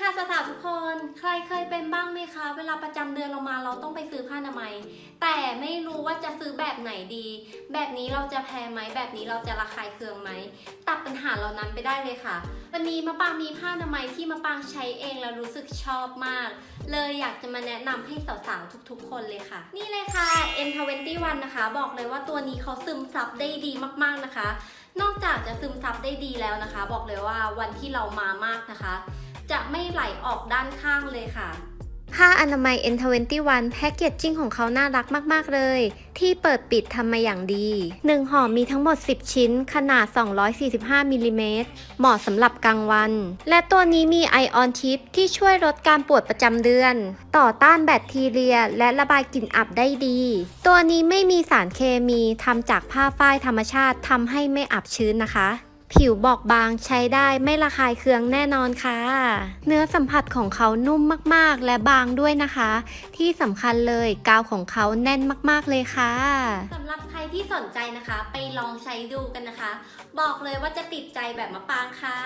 ค่ะสาวๆทุกคน ใครเคยเป็นบ้างไหมคะ เวลาประจำเดือนเรามาเราต้องไปซื้อผ้าอนามัย แต่ไม่รู้ว่าจะซื้อแบบไหนดี แบบนี้เราจะแพงไหม แบบนี้เราจะระคายเคืองไหม ตัดปัญหาเหล่านั้นไปได้เลยค่ะ วันนี้มะปางมีผ้าอนามัยที่มะปางใช้เองแล้วรู้สึกชอบมาก เลยอยากจะมาแนะนำให้สาวๆทุกๆ คนเลยค่ะ นี่เลยค่ะ N21 นะคะ บอกเลยว่าตัวนี้เขาซึมซับได้ดีมากๆนะคะ จจะซึมซับได้ดีแล้วนะคะ บอกเลยว่าวันที่เรามามากนะคะ จะไม่ไหลออกด้านข้างเลยค่ะ ผ้าอนามัย N21 แพ็กเกจจิ้งของเขาน่ารักมาก ๆ เลย ที่เปิดปิดทำมาอย่างดี 1 ห่อมีทั้งหมด 10 ชิ้น ขนาด 245มิลลิเมตรเหมาะสำหรับกลางวัน และตัวนี้มีไอออนชิปที่ช่วยลดการปวดประจำเดือน ต่อต้านแบคทีเรีย และระบายกลิ่นอับได้ดี ตัวนี้ไม่มีสารเคมีทำจากผ้าฝ้ายธรรมชาติทำให้ไม่อับชื้นนะคะ ผิวบอกบางใช้ได้ไม่ระคายเคืองแน่นอนค่ะ เนื้อสัมผัสของเขานุ่มมากๆ และบางด้วยนะคะ ที่สำคัญเลยกาวของเขาแน่นมากๆเลยค่ะสำหรับใครที่สนใจนะคะ ไปลองใช้ดูกันนะคะ บอกเลยว่าจะติดใจแบบมะปางค่ะ